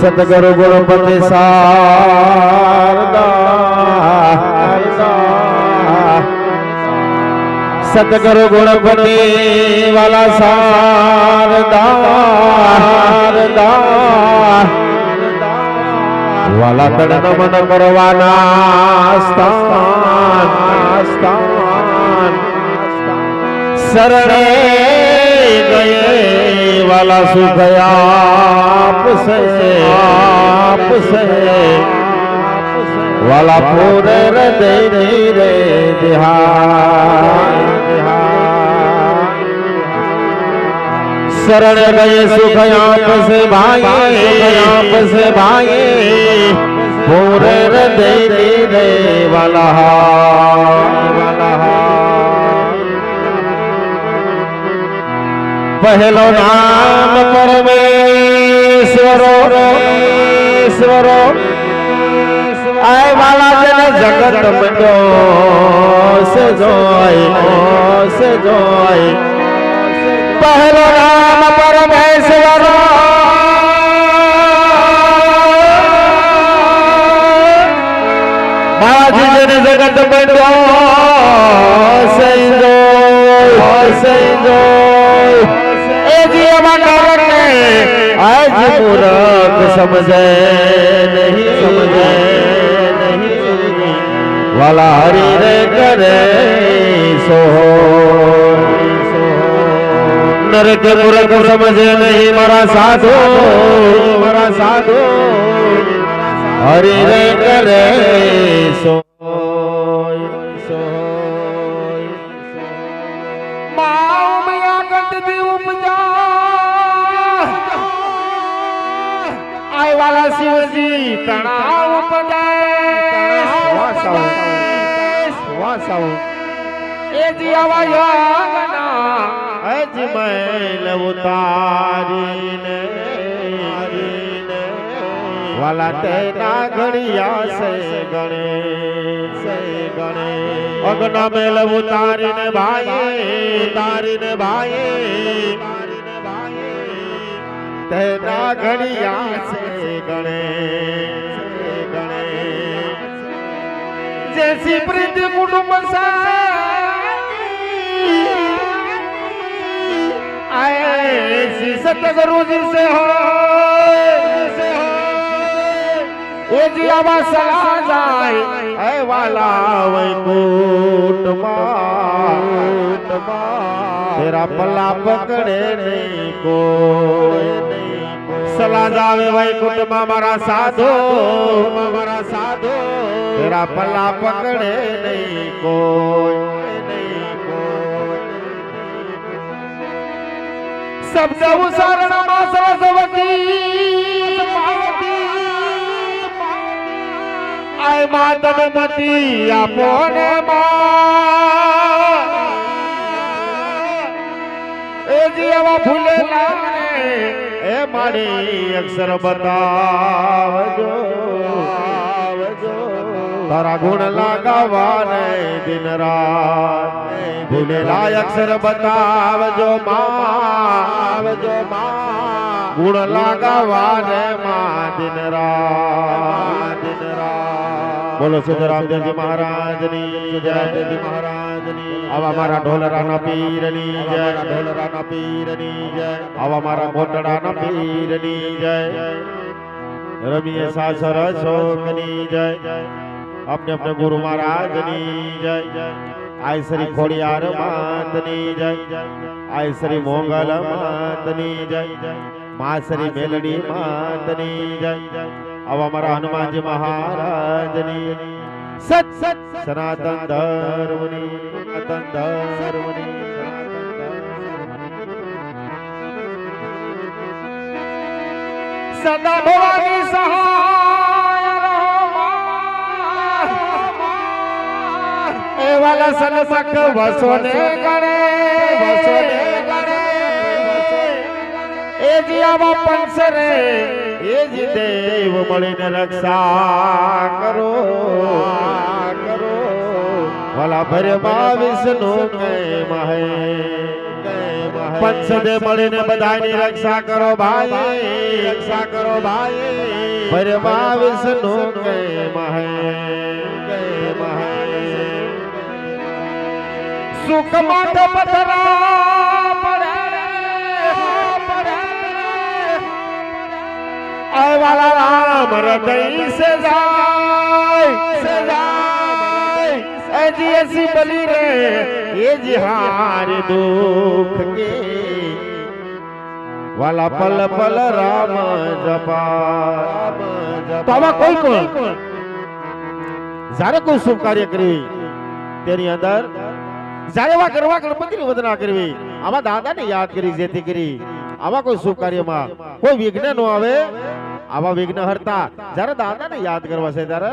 सतगुरु गुणपति सारदा सतगुरु गुणपति वाला सारदा वाला तन नमन करवाना शरणे गए वाला सुखया। आपसे आपसे। वाला पूरे रे रे शरण गए सुख आप से भाई आप से भाई। पूरे रे रे वाला पहलो नाम परमेश। ઈશ્વરો ઈશ્વરો. આય વાલા જને જગત મંડો સજોય સજોય પહેલો નામ પરમેશ્વરો. માજી જને જગત आज मुराद समझे नहीं समझे नहीं। वाला हरी रे करे सो नरक मुरक समझे नहीं मरा साधो। मरा साधो। हरी रे करे सो माओ मैया कंट भी उपजा। वाला शिव जी तनाव उतारी ने। वाला तेना घड़िया से गणे से गणे। अगना मेल उतारी ने भाई उतारी ने भाई। तेरा गणिया से गणे। गणे जैसी प्रीति कुटुंब सतगुरु हो, हो। जी से हो। जी अब सला जाए वाला वही कुटुमा तेरा पल्ला पकड़े नहीं को सलाह जावे भाई कुट मारा साधो। मारा साधो तेरा पला पकड़े नहीं को सब जब शरण माँ सरस्वती आय माँ मती अपने माँ એ જીવા ભૂલે ના એ મારી અક્ષર બતાવજો. તારા ગુણ લાગાવાને દિન રાત. ભૂલેલા અક્ષર બતાવજો માવજો મા. ગુણ લાગાવાને મા દિન રાત. દિન રાત. બોલો સિદ્ધરામદેવજી મહારાજની જય દેવજી મહારાજની આવા મારા ઢોલરાના પીરની જય ઢોલરાના પીરની જય આવા મારા ગોટડાના પીરની જય રમીએ સાસર શોકની જય अपने अपने गुरु महाराज नी जय आय श्री खोड़ियार मातनी जय आय श्री मोगल मातनी जय माँ श्री मेलडी मातनी जय આવા મારા હનુમાનજી મહારાજની. સત સત સનાતન ધર્મની સનાતન ધર્મની. સદા ભવાની સહાય એ વાલા સનસક વસોને ગણે. વસોને ગણે. એ જીવા પંસરે એ જ દેવ મળીને રક્ષા કરો કરો ભલા ભરમાં વિષ્ણુ કઈ મહે કઈ મહે પંચદે મળીને બધાની રક્ષા કરો ભાઈ રક્ષા કરો ભાઈ પરમા વિષ્ણુ કે મહે કે મહે સુખ માટે પથરા આય વાલા રામ હૃદય સે જાય સે જાય એ જી એસી બલી રે ये जिहार दुख के वाला पल पल राम जपा તો આવા કોઈ કોણ જ્યારે કોઈ શુભ કાર્ય કરવી તેની અંદર જ્યારે એવા કરવા ગણપતિની વંદના કરવી આવા દાદાને યાદ કરી જેથી કરી આવા કોઈ શુભ કાર્યમાં કોઈ વિઘ્ન ન આવે. આવા. વિઘ્ન હરતા જયારે દાદાને યાદ કરવા છે ત્યારે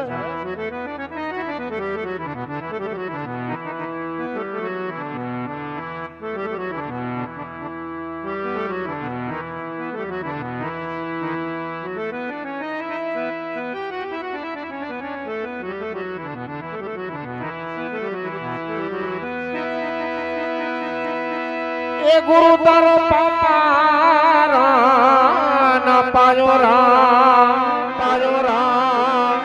ગુરુ તારો પારા પાયો રામ પાયો રામ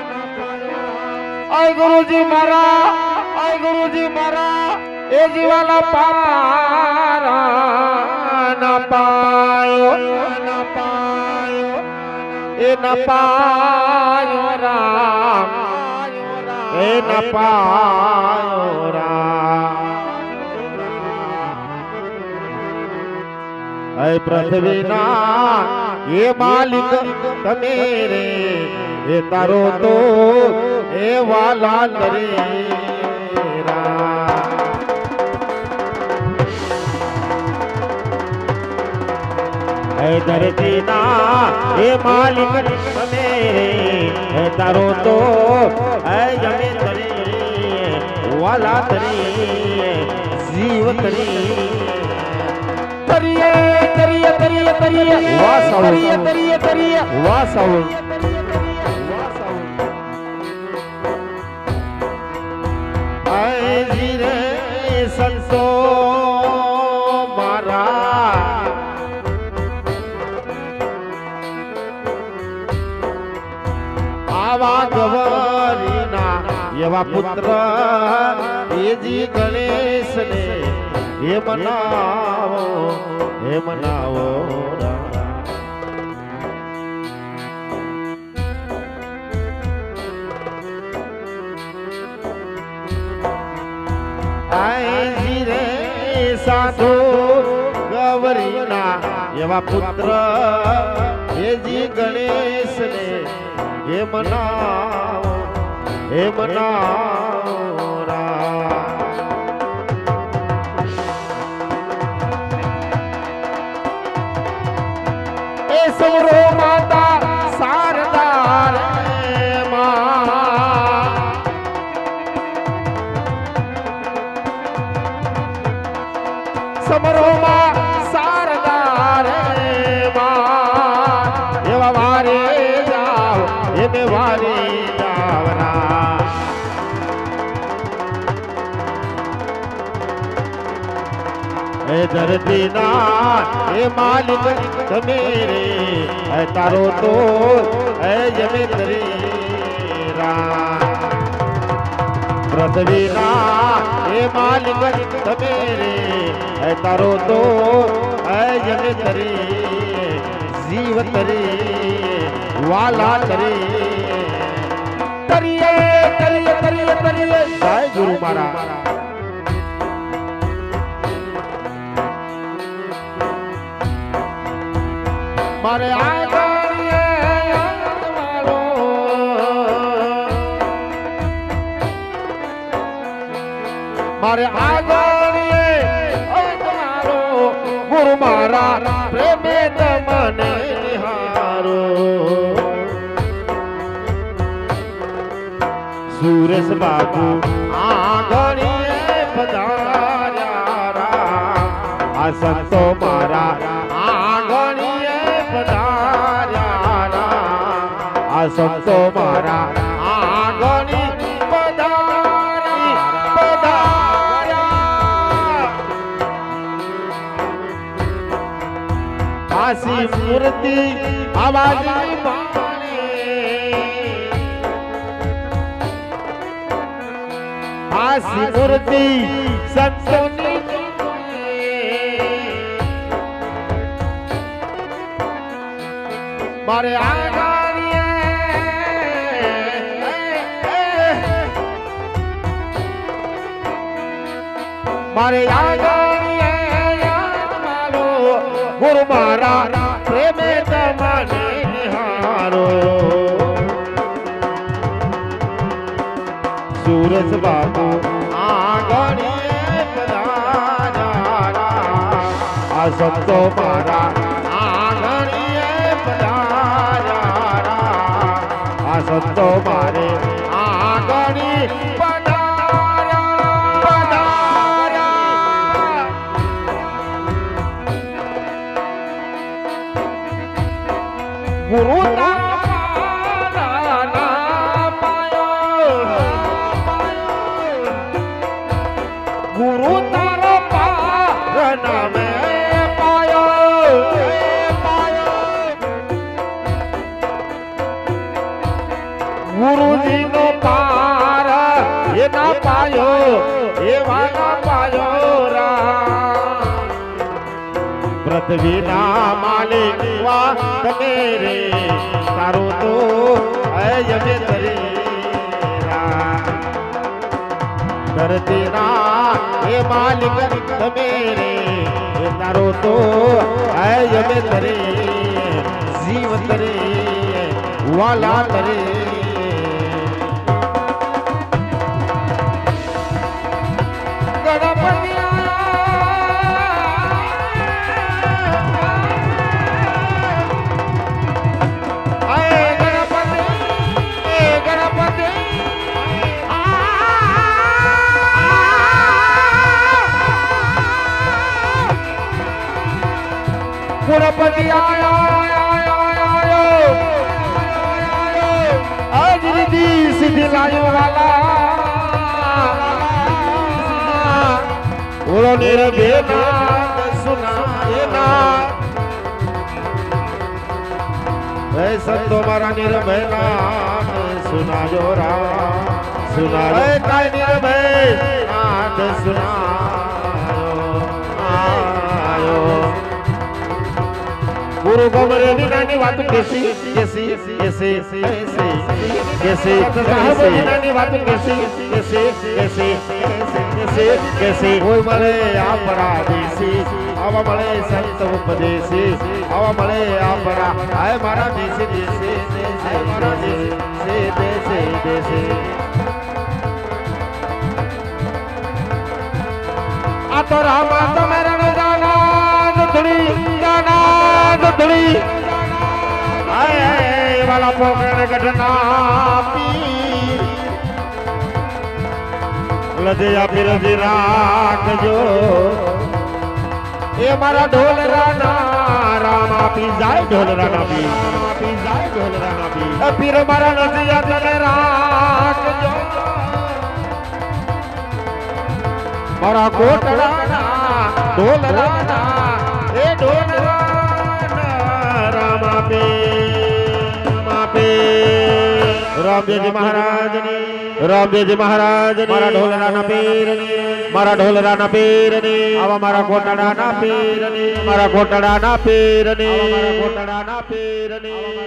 આય ગુરુજી મારા આય ગુરુજી મારા, એ જીવાલા પારા ના પાયો. ના પાયો એ ના પાયો રામ એ ન પાયો રામ હે પૃથ્વીના એ માલિક તમે રે એ તારો તો એ વાલા કરી હે ધરતીના એ માલિક તમે રે એ તારો તો હે જમે તરી વાલા તરી જીવ તરી કરીએ કરીએ કરીએ કરીએ વાહ સાવળ સંતો મારા. આવા ગવરીના એવા પુત્ર એજી ગણેશને હે મનાવો હે મનાવો. સાધુ ગૌરીના એવા પુત્ર હે હેજી ગણેશને હે મના હે મના સૌરો માતા એ ધરતીના એ માલિક તમે રે એ તારો તો એ જમે તરી રા પૃથ્વીના એ માલિક તમે રે એ તારો તો એ જમે તરી જીવ તરી વાલા તરી તરીએ તરીએ તરીએ તરીએ જય ગુરુ મારા મારે તમારો મારે આંગણીએ તમારો ગુરુ મારા, પ્રેમે તમને નિહારો સુરેશ બાબુ આંગણીએ પધાર્યા. આ સંતો મારા સંતો મારા આગણી પધારી પધાર્યા. કાશી મૂર્તિ આવાજી પાણી કાશી મૂર્તિ સંતોની મારે આગળ મારે મારો ગુરુ મારા પ્રેમે તમને નિહારો. સુરજ બાબા સંતો મારા આ સંતો મારે એના પાયો એવાના પાયો રા પૃથ્વીના માલિક વા તમે રે તારો તો અયમે તરેરા ધરતીના એ માલિક તમે રે એ તારો તો અયમે તરે જીવ તરે વાલા તરે ગણપતિ આજ રીધી સીધી લાયો વાલા ઓળો નીર બેના સુનાયેના હે સંતો મારા નિર્ભય સુનાજો રા સુનાજો. કાય નિર્ભય? સુનાયો. वात कैसी? कैसी? कैसे? कैसे? कैसे? बनाने वात कैसी? कैसे? कैसे? कैसे? कैसे ओए मरे आप बड़ा देसी आवा मरे संत उपदेसी आवा मरे आप बड़ा आए मारा देसी देसी आए मारा देसी देसी देसी। आ तो रामा तो मेरा जाना जुदड़ी जाना जुदड़ी વાલા પોખર ગઢના પી લજે રાખજો. એ મારા ઢોલ રાના રામ આપી જાય ઢોલ રાના પી આપી જાય ઢોલ રાના પી પીર મારા નજીયા તને રાખજો. મારા કોટડાના ઢોલ રાના રામદેવજી મહારાજની રામદેવજી મહારાજ મારા ઢોલરાના પીરની મારા ઢોલરાના પીરની આવા મારા કોટડાના પીરની મારા કોટડાના પીરની મારા કોટડાના પીરની